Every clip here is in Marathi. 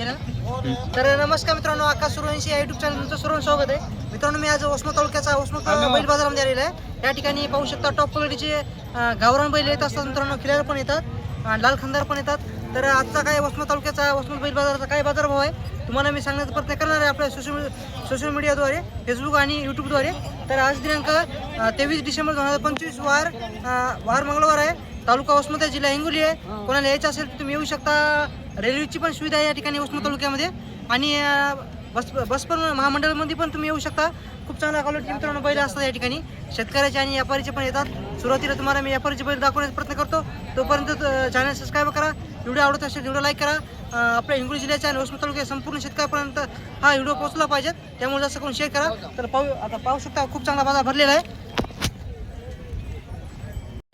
चॅनल तर नमस्कार मित्रांनो आकाश सुरवंशी या युट्यूब चॅनल तुमचं स्वागत आहे. मित्रांनो मी आज वसमत तालुक्याचा वसमत बैल बाजारामध्ये आलेला आहे. या ठिकाणी पाहू शकता टॉप क्वालिटीचे गावरान बैल येत असतात मित्रांनो खिलार पण येतात लाल खंदार पण येतात. तर आजचा काय वसमत तालुक्याचा वसमत बैल बाजाराचा काय बाजारभाव आहे तुम्हाला मी सांगण्याचा प्रयत्न करणार आहे आपल्या सोशल सोशल मीडियाद्वारे फेसबुक आणि यूट्यूबद्वारे तर आज दिनांक तेवीस डिसेंबर दोन हजार पंचवीस वार वार मंगळवार आहे. तालुका वसमत आहे जिल्हा हिंगोली आहे. कोणाला यायचं असेल तर तुम्ही येऊ शकता. रेल्वेची पण सुविधा आहे या ठिकाणी वसमत तालुक्यामध्ये. आणि बस बस पण महामंडळामध्ये पण तुम्ही येऊ शकता. खूप चांगला क्वालिटी मित्रांनो बैल असतात या ठिकाणी. शेतकऱ्याचे आणि व्यापारीचे पण येतात. सुरुवातीला तुम्हाला मी व्यापारीचे बैल दाखवण्याचा प्रयत्न करतो. तोपर्यंत चॅनल सबस्क्राईब करा. व्हिडिओ आवडत असेल व्हिडिओ लाईक करा. आपल्या हिंगोली जिल्ह्याच्या आणि वसमत तालुक्या संपूर्ण शेतकऱ्यापर्यंत हा व्हिडिओ पोहोचला पाहिजे. त्यामुळे जास्त करून शेअर करा. तर पाहू आता पाहू शकता खूप चांगला बाजार भरलेला आहे.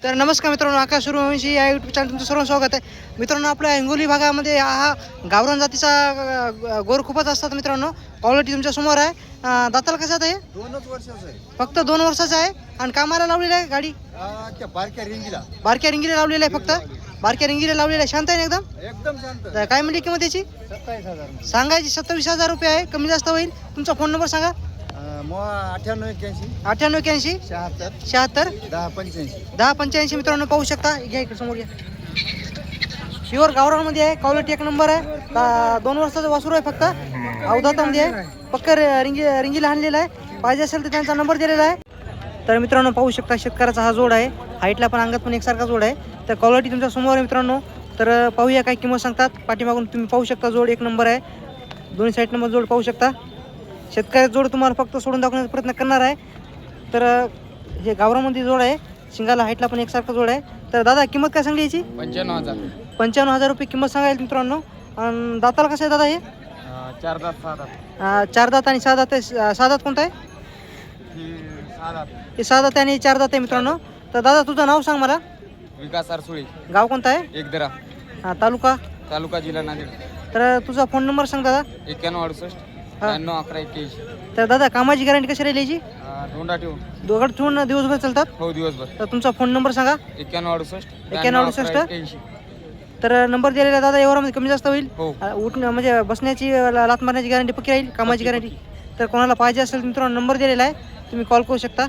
तर नमस्कार मित्रांनो आकाश सूर्यवंशी या युट्यूब चॅनल तुमचं सर्व स्वागत आहे. मित्रांनो आपल्या हिंगोली भागामध्ये हा गावरान जातीचा गोर खूपच असतात मित्रांनो. क्वालिटी तुमच्यासमोर आहे. दाताला कसं आहे? दोनच वर्षाचं आहे. फक्त दोन वर्षाचं आहे. आणि कामाला लावलेलं आहे गाडी? बारक्या रिंगीला. बारक्या रिंगीला लावलेलं आहे फक्त? बारक्या रिंगीला लावलेलं आहे. शांत आहे ना एकदम? एकदम शांत. काय म्हणली किंमत त्याची सत्तावीस हजार. सांगायची सत्तावीस हजार रुपये आहे. कमी जास्त होईल. तुमचा फोन नंबर सांगा. अठ्ठ्याण्णव एक्क्याऐंशी. अठ्ठ्याण्णव शहात्तर. शहात्तर? दहा पंच्याऐंशी. दहा पंच्याऐंशी मित्रांनो पाहू शकता. घ्या इकडे समोर घ्या. प्युअर गावरामध्ये आहे. क्वालिटी एक नंबर आहे. ता- दोन वर्षाचं वासरू आहे फक्त. अवधातामध्ये आहे. पक्क रे- रिंगी रिंगीला आणलेला आहे. पाहिजे असेल तर त्यांचा नंबर दिलेला आहे. तर मित्रांनो पाहू शकता शेतकऱ्याचा हा जोड आहे. हाईटला पण अंगात पण एकसारखा जोड आहे. तर क्वालिटी तुमच्यासमोर आहे मित्रांनो. तर पाहूया काय किंमत सांगतात. पाठीमागून तुम्ही पाहू शकता जोड एक नंबर आहे. दोन्ही साईड नंबर जोड पाहू शकता. शेतकऱ्याचा जोड तुम्हाला फक्त सोडून दाखवण्याचा प्रयत्न करणार आहे. तर हे गावरामध्ये जोड आहे. शिंगाला हाईटला पण एकसारखा जोड आहे. तर दादा किंमत काय सांगली याची? पंच्याण्णव हजार. पंच्याण्णव हजार रुपये किंमत सांगायला मित्रांनो. आणि दाताला कसं आहे दादा हे? चार दात सहा दात. अं, चार दात आणि सहा दात आहे. सहा दात कोणता आहे? सहा दात. हे सहा दात आहे आणि चार दात आहे मित्रांनो. तर दादा तुझं नाव सांग मला. विकास आरसुळे. गाव कोणतं आहे? एकदरा. तालुका? तालुका जिल्हा नांदेड. तर तुझा फोन नंबर सांग दादा. एक्क्याण्णव अडुसष्ट. त्र्याण्णव अकरा एक्क्याऐंशी. तर दादा कामाची गॅरंटी कशी राहिली याची? दोंडा ठेवून. दोघड ठेवून दिवसभर चालतात? हो दिवसभर. तर तुमचा फोन नंबर सांगा. एक्क्याण्णव अडुसष्ट एक्क्याण्णव अडुसष्ट? एक्क्याऐंशी. तर नंबर दिलेला दादा एवढ्यामध्ये कमी जास्त होईल? हो. उठणं म्हणजे बसण्याची लात मारण्याची गॅरंटी पक्की राहील? कामाची गॅरंटी तर कोणाला पाहिजे असेल तर मित्रांनो नंबर दिलेला आहे. तुम्ही कॉल करू शकता.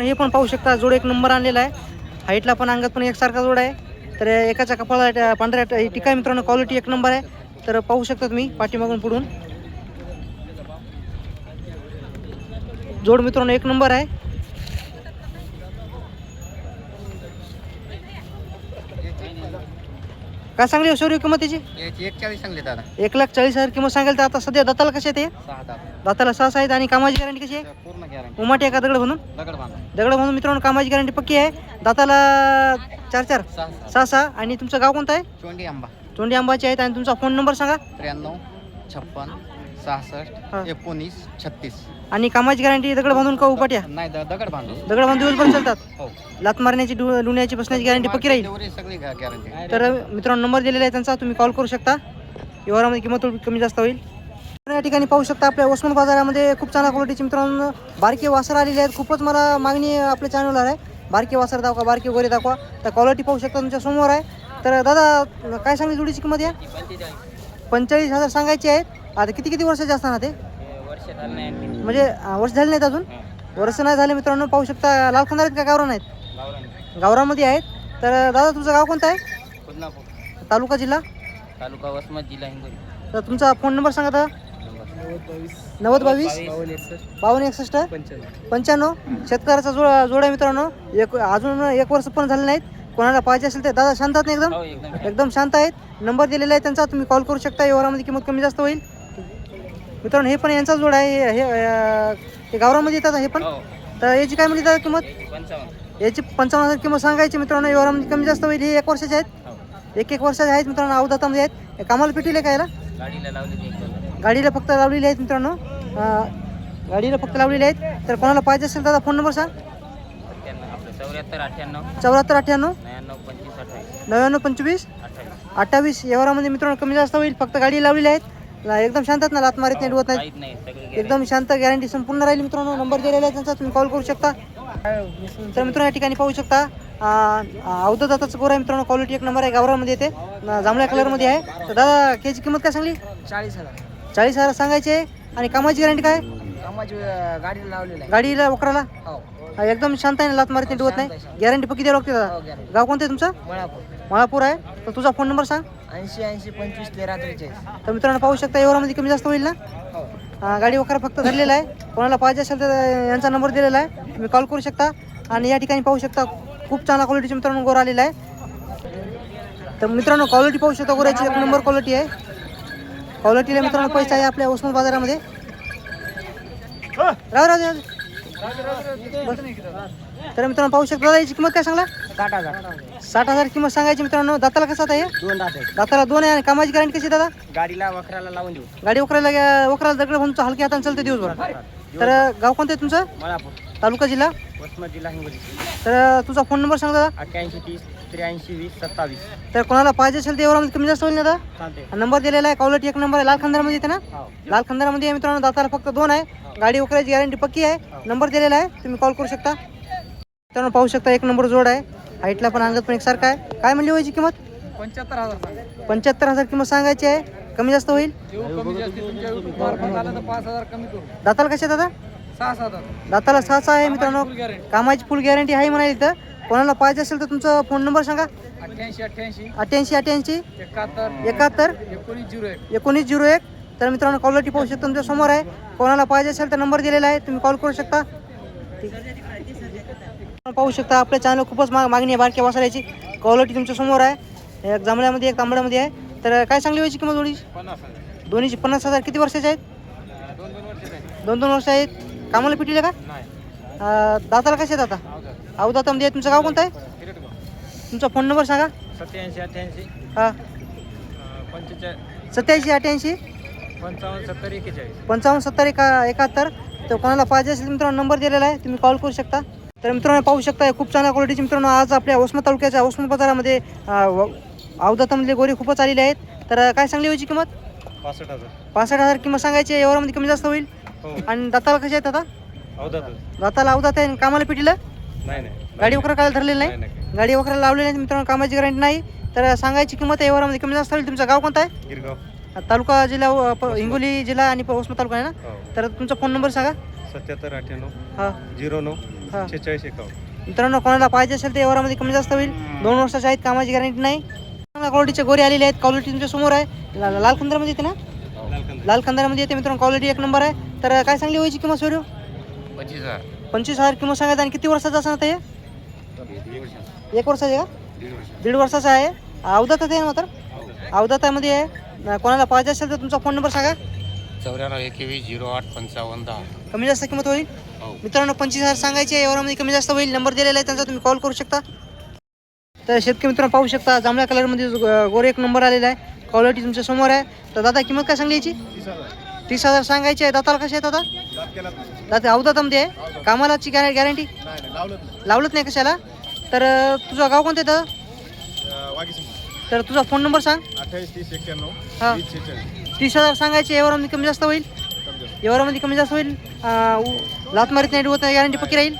हे पण पाहू शकता जोड एक नंबर आणलेला आहे. हाईटला पण अंगात पण एकसारखा जोड आहे. तर एकाच्या कपाळाला पांढऱ्या टिका मित्रांनो क्वालिटी एक नंबर आहे. तर पाहू शकता तुम्ही पाठीमागून पुढून. जोड मित्रांनो एक नंबर आहे. काय सांगली शौर्य किंमत त्याची एकचाळीस सांगले दादा. एक लाख चाळीस हजार किंमत सांगाल तर आता सध्या दाताला कसे आहे ते दाताला सहा आहेत आणि कामाची गॅरंटी कशी आहे? पूर्ण गॅरंटी उमाटी एका दगड म्हणून? दगड म्हणून मित्रांनो कामाची गॅरंटी पक्की आहे. दाताला चार चार. सहा सहा. आणि तुमचं गाव कोणतं आहे? चोंडी आंबा. चोंडी आंबाचे आहेत. आणि तुमचा फोन नंबर सांगा. त्र्याण्णव छप्पन हा. सहासष्ट एकोणीस छत्तीस. आणि कामाची गॅरंटी दगड बांधून का उपाट्या? नाही द- दगड बांधू दगड बांधून दिवसभर चालतात? हो. लात मारण्याची डु- डुण्याची बसण्याची गॅरंटी पक्की राहील? सगळी गॅरंटी तर मित्रांनो नंबर दिलेला आहे त्यांचा तुम्ही कॉल करू शकता. व्यवहारामध्ये किंमत थोडी कमी जास्त होईल. तर या ठिकाणी पाहू शकता आपल्या ओसमान बाजारामध्ये खूप चांगल्या क्वालिटीचे मित्रांनो बारके वासर आलेले आहेत. खूपच मला मागणी आपल्या चॅनलवर आहे. बारके वासर दाखवा बारके गोरे दाखवा. तर क्वालिटी पाहू शकता तुमच्यासमोर आहे. तर दादा काय सांगली जोडीची किंमत या? पंचेचाळीस हजार सांगायची आहेत. आता किती किती वर्षाचे असताना ते? म्हणजे अं, वर्ष झाले नाहीत अजून? वर्ष नाही झाले मित्रांनो पाहू शकता लाल खंदार आहेत का गावरान आहेत? गावरामध्ये आहेत. तर दादा तुमचं गाव कोणतं आहे? तालुका जिल्हा? तालुका वसमत जिल्हा हिंगोली. तर तुमचा फोन नंबर सांगा दादा. नव्वद बावीस. बावन्न एकसष्ट. पंच्याण्णव. शेतकऱ्याचा जोड जोड आहे मित्रांनो. एक अजून एक वर्ष पण झाले नाहीत. कोणाला पाहिजे असेल ते दादा शांत आहेत ना एकदम? एकदम शांत. आहेत. नंबर दिलेला आहे त्यांचा तुम्ही कॉल करू शकता. व्यवहारामध्ये किंमत कमी जास्त होईल. मित्रांनो हे पण यांचा जोड आहे. हे- हे अं, हे गावरामध्ये येतात हे पण. तर याची काय म्हणली दादा किंमत? याची पंचावन्न हजार किंमत सांगायची मित्रांनो. व्यवहारामध्ये कमी जास्त होईल. हे एक वर्षाचे आहेत. एक एक वर्षाचे आहेत मित्रांनो. अवधातामध्ये आहेत. हे कामाला पिटीले याला? गाडीला लावली गाडीला फक्त लावलेली आहेत मित्रांनो. अं, गाडीला फक्त लावलेली आहेत. तर कोणाला पाहिजे असेल दादा फोन नंबर सांग. चौऱ्याहत्तर अठ्ठ्याण्णव. चौऱ्याहत्तर अठ्ठ्याण्णव? नव्याण्णव पंचवीस अठ्ठावीस. नव्याण्णव पंचवीस? अठ्ठावीस. अठ्ठावीस. व्यवहारामध्ये मित्रांनो कमी जास्त होईल. फक्त गाडी लावलेली आहेत. ला- एकदम शांत आहेत ना लात मारित नाही डुवत नाही. काहीच नाही सगळी एकदम शांत गॅरंटी संपूर्ण राहील मित्रांनो. नंबर दिलेला आहे त्यांचा तुम्ही कॉल करू शकता. तर मित्रांनो या ठिकाणी पाहू शकता अवधं दाताचं गोर आहे मित्रांनो. क्वालिटी एक नंबर आहे गावरामध्ये येते. न- जांभळ्या कलरमध्ये आहे. तर दादा याची किंमत काय सांगली? चाळीस हजार. चाळीस हजार सांगायची. आहे आणि कामाची गॅरंटी काय? कामाची गाडीला लावलेलं आहे. गाडीला वकराला? हा, एकदम शांत आहे ना लात मारत नाही डुवत नाही? गॅरंटी पक्की द्यावं लागते हो दादा गाव कोणतं आहे तुमचं? मळापूर. आहे. तर तुझा फोन नंबर सांग. ऐंशी ऐंशी पंचवीस तेरा त्रेचाळीस. तर मित्रांनो पाहू शकता एवढ्यामध्ये कमी जास्त होईल ना? हो. गाडी वगैरे फक्त धरलेला आहे. कोणाला पाहिजे असेल तर यांचा नंबर दिलेला आहे. तुम्ही कॉल करू शकता. आणि या ठिकाणी पाहू शकता खूप चांगला क्वालिटीचे मित्रांनो गोर आलेला आहे. तर मित्रांनो क्वालिटी पाहू शकता गोऱ्याची. एक नंबर क्वालिटी आहे. क्वालिटीला मित्रांनो पैसा आहे आपल्या उस्मान बाजारामध्ये. राव राव राव. तर मित्रांनो पाहू शकता याची किंमत काय सांगला? साठ हजार. साठ हजार किंमत सांगायची मित्रांनो. दाताला कसा आता हे? दोन दात आहेत. दाताला दोन आहे आणि कामाची गॅरंटी कशी दादा? गाडीला वखराला लावून देऊ. गाडी वकरायला वकराला दगड म्हणून हलक्या हाताने चालते दिवसभर. तर गाव कोणतं आहे तुमचं? मळापूर. तालुका जिल्हा? वसमत जिल्हा हिंगोली. तर तुझा फोन नंबर सांग दादा. अठ्ठ्याऐंशी तीस. त्र्याऐंशी वीस सत्तावीस. तर कोणाला पाहिजे असेल ते एवढा कमी जास्त होईल ना दादा चालते नंबर दिलेला आहे क्वालिटी एक नंबर आहे लाल खंदारमध्ये येते ना? हो. लाल खंदारमध्ये आहे मित्रांनो दाताला फक्त दोन आहे. गाडी वकरायची गॅरंटी पक्की आहे. नंबर दिलेला आहे तुम्ही कॉल करू शकता. मित्रांनो पाहू शकता एक नंबर जोड आहे. हाईटला पण अंगत पण एकसारखा आहे. काय म्हणली व्हायची किंमत? पंच्याहत्तर हजार पंच्याहत्तर हजार किंमत सांगायची आहे. कमी जास्त होईल? तर दाताला कसे दादा? दाताला सहा सहा आहे मित्रांनो. कामाची फुल गॅरंटी आहे म्हणाली इथं कोणाला पाहिजे असेल तर तुमचा फोन नंबर सांगा. अठ्ठ्याऐंशी अठ्ठ्याऐंशी. अठ्ठ्याऐंशी अठ्ठ्याऐंशी. एकाहत्तर. एकाहत्तर. एकोणीस झिरो एक. एकोणीस झिरो एक. तर मित्रांनो क्वालिटी पाहू शकता तुमच्यासमोर आहे. कोणाला पाहिजे असेल तर नंबर दिलेला आहे. तुम्ही कॉल करू शकता. पाहू शकता आपल्या चॅनल खूपच मा मागणी आहे बारक्या वासरायची क्वालिटी तुमच्यासमोर आहे. एक जांभळ्यामध्ये एक तांबड्यामध्ये आहे. तर काय चांगली व्हायची किंमत पन्नास दोन्हीची पन्नास हजार किती वर्षाचे आहेत? दोन दोन वर्ष आहेत. कामाला पिटीले का? दाताला कसे आहेत आता? अवदातामध्ये आहे तुमचं गाव कोणतं आहे? तुमचा फोन नंबर सांगा. सत्याऐंशी अठ्ठ्याऐंशी. हां. पंचेचाळीस. सत्याऐंशी अठ्ठ्याऐंशी? पंचावन्न सत्तर एकेचाळीस पंचावन्न सत्तर एका एकाहत्तर. तर कोणाला पाहिजे असेल तर मित्रांनो नंबर दिलेला आहे तुम्ही कॉल करू शकता. तर मित्रांनो पाहू शकता खूप चांगल्या क्वालिटीचे मित्रांनो आज आपल्या वसमत तालुक्याच्या वसमत बाजारामध्ये अवदातामधले गोरे खूपच आलेले आहेत. तर काय सांगली व्हायची किंमत? पासष्ट हजार. पासष्ट हजार किंमत सांगायची एवढ्यामध्ये कमी जास्त होईल? हो. आणि दाताला कसे आहेत आता? अवधातच दाताला. अवदात आहे आणि कामाला पिटीला नाही नाही. गाडी वगैरे काय धरलेलं नाही? गाडी वगैरे लावलेली नाही मित्रांनो कामाची गॅरंटी नाही. तर सांगायची किंमत आहे एवढ्यामध्ये कमी जास्त होईल. तुमचं गाव कोणतं आहे? गिरगाव. तालुका जिल्हा प- हिंगोली जिल्हा आणि प- वसमत तालुका आहे ना? हो. तर तुमचा फोन नंबर सांगा. सत्याहत्तर अठ्ठ्याण्णव हां. झिरो नऊ हां. शेहेचाळीस एकावन्न. मित्रांनो कोणाला पाहिजे असेल तर एवढ्यामध्ये कमी जास्त होईल. दोन वर्षाचे आहेत कामाची गॅरंटी नाही. चांगल्या क्वालिटीचे गोरे आलेले आहेत. क्वालिटी तुमच्यासमोर आहे. ला- लाल खंदारमध्ये येते ना? लाल खंदारमध्ये येते मित्रांनो क्वालिटी एक नंबर आहे. तर काय सांगली व्हायची किंमत सोडू? पंचवीस हजार. पंचवीस हजार किंमत सांगायचं आणि किती वर्षाचं असं आता हे? एक वर्षाचे का? दीड वर्षाचं आहे. अवधात आहे ना मात्र अवधातामध्ये आहे. कोणाला पाहिजे असेल तर तुमचा फोन नंबर सांगा. चौऱ्याण्णव एकवीस झिरो आठ पंचावन्न दहा. कमी जास्त किंमत होईल? हो. मित्रांनो पंचवीस हजार सांगायचे आहे. एवढ्यामध्ये कमी जास्त होईल. नंबर दिलेला आहे त्यांचा तुम्ही कॉल करू शकता. तर शेतकरी मित्रांनो पाहू शकता जांभळ्या कलरमध्ये गोरे एक नंबर आलेला आहे. क्वालिटी तुमच्यासमोर आहे. तर दादा किंमत काय सांगली याची तीस हजार सांगायची आहे. दाताला कसे आहेत आता दादा अवदातामध्ये आहे? कामालाची गॅर गॅरंटी लावलंच नाही. कशाला? तर तुझं गाव कोणतं दादा तर? तुझा फोन नंबर सांग. अठ्ठावीस तीस एक्क्याण्णव हां. तीस हजार सांगायचे एवढ्यामध्ये कमी जास्त होईल? एवढ्यामध्ये कमी जास्त होईल? लात मारीत नाही डुवत नाही गॅरंटी पक्की राहील?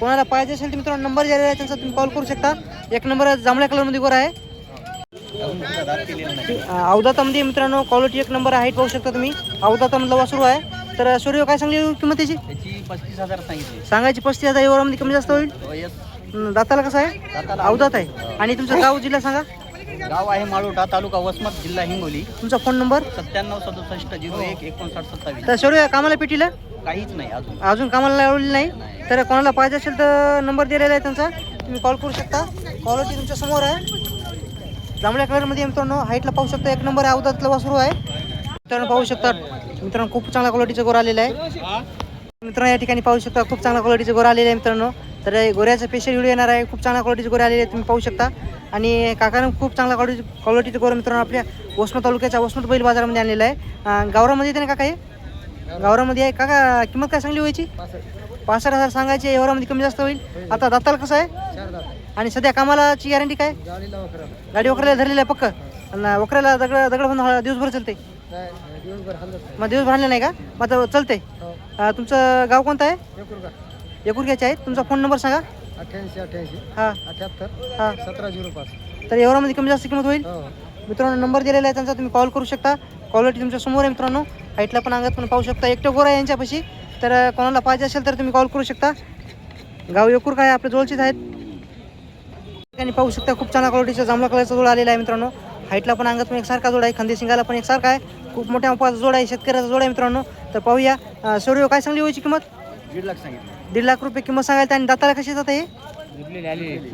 कोणाला पाहिजे असेल तर मित्रांनो नंबर दिलेला आहे त्यांचा तुम्ही कॉल करू शकता. एक नंबर जांभळ्या कलरमध्ये गोरा आहे अवधातामध्ये मित्रांनो क्वालिटी एक नंबर आहे हाईट पाहू शकता तुम्ही. अवधातामधला वासरू आहे. तर सूर्य काय सांगली किंमत त्याची त्याची पस्तीस हजार सांगितली. सांगायची पस्तीस हजार एवढ्यामध्ये कमी जास्त होईल? हं, दाताला कसं आहे? दाताला अवधात आहे. आणि तुमचं गाव जिल्हा सांगा. गाव आहे माळोटा तालुका वसमत जिल्हा हिंगोली. तुमचा फोन नंबर? सत्त्याण्णव सदुसष्ट झिरो एक एकोणसाठ सत्तावीस. तर सूर्य कामाला पेटीला? काहीच नाही अजून. अजून कामाला लावलेली नाही? तर कोणाला पाहिजे असेल तर नंबर दिलेला आहे त्यांचा. तुम्ही कॉल करू शकता. क्वालिटी तुमच्यासमोर आहे. जांभळ्या कलरमध्ये मित्रांनो हाईटला पाहू शकता. एक नंबर आहे अवधातलं वासरू आहे. मित्रांनो पाहू शकता. मित्रांनो खूप चांगल्या क्वालिटीचं गोर आलेलं आहे. मित्रांनो या ठिकाणी पाहू शकता खूप चांगल्या क्वालिटीचे गोर आलेले आहे मित्रांनो. तर गोऱ्याचा स्पेशल व्हिडिओ येणार आहे. खूप चांगल्या क्वालिटीचे गोरे आलेले आहेत तुम्ही पाहू शकता. आणि काकानं खूप चांगल्या क्वालिटी क्वालिटीचे गोर मित्रांनो आपल्या वसमत तालुक्याच्या वसमत बैल बाजारामध्ये आणलेला आहे. गावरामध्ये येते ना काका हे? गावरामध्ये आहे. काका किंमत काय सांगली व्हायची पासष्ट हजार सांगायचे एवढ्यामध्ये कमी जास्त होईल. आता दाताला कसं आहे? आणि सध्या कामालाची गॅरंटी काय? गाडी वकरायला धरलेली आहे पक्क. आणि वकरायला दगड दगड म्हणून दिवसभर चालते. मग दिवसभर आणलं नाही का? मग आता चालते. अं, तुमचं गाव कोणतं आहे? एकुरग्याचे आहे तुमचा फोन नंबर सांगा. अठ्ठ्याऐंशी अठ्ठ्याऐंशी. हां. अठ्याहत्तर हां. सतरा झिरो पाच. तर एवढ्यामध्ये कमी जास्त किंमत होईल? मित्रांनो नंबर दिलेला आहे त्यांचा. तुम्ही कॉल करू शकता. क्वालिटी तुमच्यासमोर आहे मित्रांनो. हाईटला पण अंगात पण पाहू शकता. एकटं गोरा आहे यांच्यापाशी. तर अं, कोणाला पाहिजे असेल तर तुम्ही कॉल करू शकता. गाव एकूर काय आपल्या जवळचेच आहेत. ठिकाणी पाहू शकता खूप चांगल्या क्वालिटीचा जांभळा कलरचा जोड आलेला आहे मित्रांनो. हाईटला पण अंगात पण एकसारखा जोड आहे खांदे शिंगाला पण एकसारखा आहे. खूप मोठ्या मापाचा जोड आहे शेतकऱ्याचा जोड आहे मित्रांनो. तर पाहूया सूर्य काय सांगली होईची किंमत? दीड लाख सांगितलं. दीड लाख रुपये किंमत सांगायला आणि दाताला कशी येतात हे?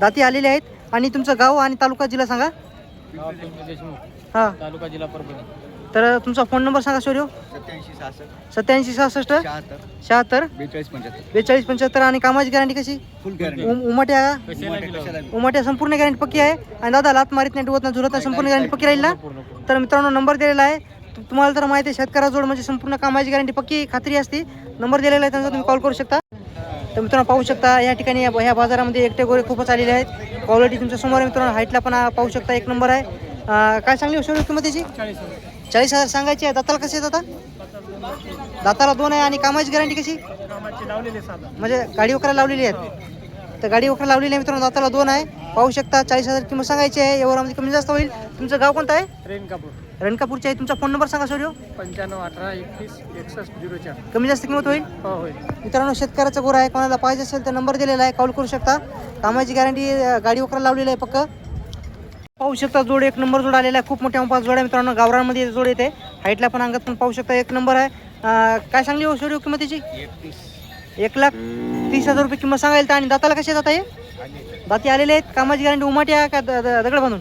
दाती आलेले आहेत. आणि तुमचं गाव आणि तालुका जिल्हा सांगा. हां. तालुका जिल्हा परभणी. तर तुमचा फोन नंबर सांगा सूर्य सत्याऐंशी सहासष्ट. सत्याऐंशी सहासष्ट. शहात्तर. शहात्तर. बेचाळीस पंच्याहत्तर. बेचाळीस पंच्याहत्तर आणि कामाची गॅरंटी कशी? फुल गॅरंटी उम- उमाट्या का? उमाट्या संपूर्ण गॅरंटी पक्की आहे. आणि दादा लात मारीत नाही डुवत नाही झुलत नाही संपूर्ण गॅरंटी पक्की राहील ना? तर मित्रांनो नंबर दिलेला आहे. तु- तुम्हाला तर माहिती आहे शेतकऱ्या जोड म्हणजे संपूर्ण कामाची गॅरंटी पक्की खात्री असते. नंबर दिलेला आहे त्यांचा तुम्ही कॉल करू शकता. तर मित्रांनो पाहू शकता या ठिकाणी या ह्या बाजारामध्ये एकटे गोरे खूपच आलेले आहेत क्वालिटी तुमच्यासमोर आहे मित्रांनो. हाईटला पण आ- पाहू शकता एक नंबर आहे. अं, काय चांगली हो किंमत त्याची चाळीस हजार सांगायची आहे दाताला कसे आहेत आता दाताला दोन आहे आणि कामाची गॅरंटी कशी? म्हणजे गाडी वखरा लावलेली आहेत. तर गाडी वखरा लावलेली आहे मित्रांनो दाताला दोन आहे. पाहू शकता चाळीस हजार किंमत सांगायची आहे. एवढ्यामध्ये कमी जास्त होईल. तुमचं गाव कोणतं आहे? ट्रेन कापूर. रणकापूरचे आहे. तुमचा फोन नंबर सांगा सूर्य पंच्याण्णव अठरा एकतीस एकसष्ट झिरो चार. कमी जास्त किंमत होईल? हो होईल. मित्रांनो शेतकऱ्याचा गोरा आहे. कोणाला पाहिजे असेल तर नंबर दिलेला आहे. कॉल करू शकता. कामाची गॅरंटी गाडी वखरा लावलेली आहे पक्क. पाहू शकता जोड एक नंबर जोड आलेला आहे. खूप मोठ्या मापाचा जोड आहे मित्रांनो. गावरांमध्ये जोड येते. हाईटला पण अंगात पण पाहू शकता एक नंबर आहे. काय सांगली हो सूर्य किंमतीची? एकतीस एक लाख तीस हजार रुपये किंमत सांगायला तर आणि दाताला कसे जात आहे दाती आलेले आहेत. कामाची गॅरंटी उमाट्या का दगड बांधून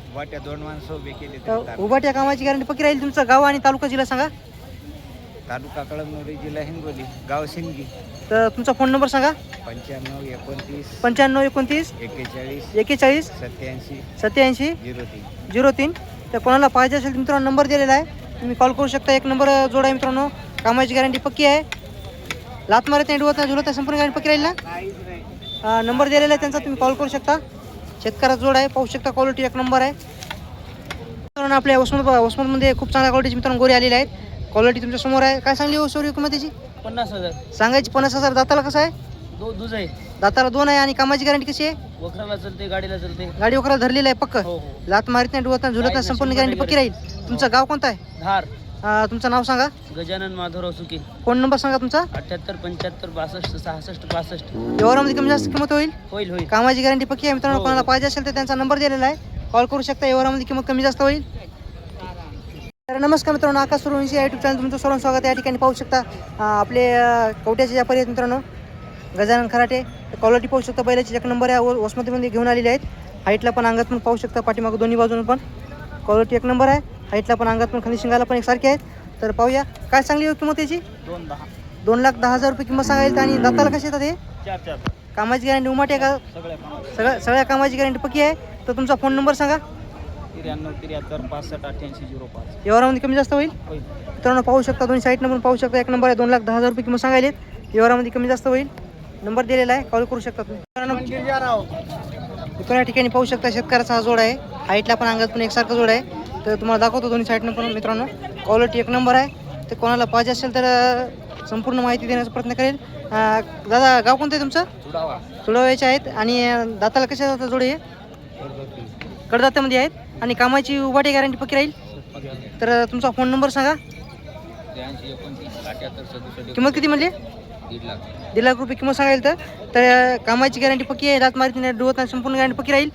उभाट्या कामाची गॅरंटी पक्की राहील तुमचं गाव आणि तालुका जिल्हा सांगा. तालुका कळमनुरी जिल्हा हिंगोली गाव सिंगी तर तुमचा फोन नंबर सांगा. पंच्याण्णव एकोणतीस पंच्याण्णव एकोणतीस एक्केचाळीस एकेचाळीस सत्याऐंशी सत्याऐंशी झिरो तीन. झिरो तीन. तर कोणाला पाहिजे असेल तर मित्रांनो नंबर दिलेला आहे. तुम्ही कॉल करू शकता. एक नंबर जोड आहे मित्रांनो. कामाची गॅरंटी पक्की आहे. लात मारत नाही डुवत नाही झुलत नाही संपूर्ण गॅरंटी पक्की राहील ना? नंबर दिलेला आहे त्यांचा तुम्ही कॉल करू शकता. शेतकऱ्याचा जोड आहे पाहू शकता क्वालिटी एक नंबर आहे. मित्रांनो आपल्या वसमत वसमतमध्ये खूप चांगल्या क्वालिटीची मित्रांनो गोरी आलेली आहेत. क्वालिटी तुमच्यासमोर आहे. काय सांगली हो सौरी किंमत त्याची पन्नास हजार. सांगायची पन्नास हजार दाताला कसं आहे? दो दुज आहे दाताला दोन आहे आणि कामाची गॅरंटी कशी आहे? वखराला चलते गाडीला चलते. गाडी वगैरे धरलेलं आहे पक्क. हो हो. लात मारित नाही डुवत नाही झुलत नाही संपूर्ण गॅरंटी पक्की राहील. तुमचं गाव कोणतं आहे? धार. अं, तुमचं नाव सांगा. गजानन माधवराव सुके. फोन नंबर सांगा तुमचा. अठ्याहत्तर पंच्याहत्तर बासष्ट सहासष्ट पासष्ट व्यवहारामध्ये कमी जास्त किंमत होईल? होईल होईल. कामाची गॅरंटी पक्की आहे. मित्रांनो हो. कोणाला पाहिजे असेल तर त्यांचा नंबर दिलेला आहे. कॉल करू शकता व्यवहारामध्ये किंमत कमी जास्त होईल. तर नमस्कार मित्रांनो आकाश सुरवंशी यूट्यूब चॅनल तुमचं सर्वांचं स्वागत आहे. या ठिकाणी पाहू शकता आपले कवट्याचे व्यापारी आहेत मित्रांनो गजानन खराटे क्वालिटी पाहू शकता. बैलाची एक नंबर आहे वसमतीमध्ये घेऊन आलेले आहेत. हाईटला पण अंगात पण पाहू शकता पाठीमागं दोन्ही बाजून पण. क्वालिटी एक नंबर आहे हाईटला पण अंगात पण खाली शिंगाला पण एकसारखे आहेत. तर पाहूया काय चांगली किंमत याची? दोन दहा. दोन लाख दहा हजार रुपये किंमत सांगायला आणि दाताला कसे येतात हे? कामाची गॅरंटी उमाटे का? सगळ्या सगळ्या कामाची गॅरंटी पक्की आहे. तर तुमचा फोन नंबर सांगा. त्र्याण्णव त्र्याहत्तर पासष्ट अठ्ठ्याऐंशी झिरो पाच. व्यवहारामध्ये कमी जास्त होईल? होईल. मित्रांनो पाहू शकता दोन्ही साईड नंबर पाहू शकता. एक नंबर आहे दोन लाख दहा हजार रुपये किंमत सांगायले व्यवहारामध्ये कमी जास्त होईल. नंबर दिलेला आहे कॉल करू शकता तुम्ही. मित्रांनो मित्रांनो, या ठिकाणी पाहू शकता शेतकऱ्याचा हा जोड आहे. हाईटला पण अंगात पण एकसारखा जोड आहे. तर तुम्हाला दाखवतो दोन्ही साईडनं पण मित्रांनो. क्वालिटी एक नंबर आहे. तर कोणाला पाहिजे असेल तर संपूर्ण माहिती देण्याचा प्रयत्न करेल. अं, दादा गाव कोणतं आहे तुमचं? जुडावा तुळवायचे आहेत. आणि अं, दाताला कशा जातात जोडे कडदात्यामध्ये आहेत? आणि कामाची उभाटी गॅरंटी पक्की राहील? तर तुमचा फोन नंबर सांगा. किंमत किती म्हणली? दीड लाख. रुपये किंमत सांगायला तर. कामाची गॅरंटी पक्की आहे रात मारित नाही डुवत नाही संपूर्ण गॅरंटी पक्की राहील.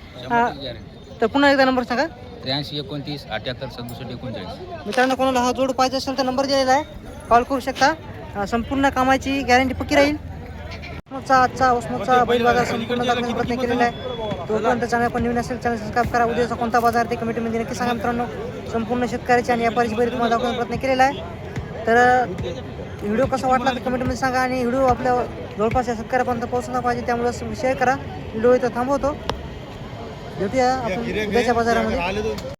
तर पुन्हा एकदा नंबर सांगा. त्र्याऐंशी एकोणतीस अठ्याहत्तर सदुसष्ट एकोणचाळीस. मित्रांनो कोणाला हा जोड पाहिजे असेल तर नंबर दिलेला आहे. कॉल करू शकता. संपूर्ण कामाची गॅरंटी पक्की राहील. उस्मानचा आजचा उस्मानचा बैल बाजार संपूर्ण दाखवण्याचा प्रयत्न केलेला आहे. तोपर्यंत चॅनल पण नवीन असेल चॅनल सबस्क्राईब करा. उद्याचा कोणता बाजार ते कमिटीमध्ये नक्की सांगा मित्रांनो. संपूर्ण शेतकऱ्याची आणि व्यापारीची बैल तुम्हाला दाखवण्याचा प्रयत्न केलेला आहे. तर व्हिडिओ कसा वाटला तर कमेंटमध्ये सांगा आणि व्हिडिओ आपल्या जवळपास या शेतकऱ्यापर्यंत पोहोचला पाहिजे त्यामुळे शेअर करा. व्हिडिओ इथं थांबवतो. भेटूया आपण उद्याच्या बाजारामध्ये.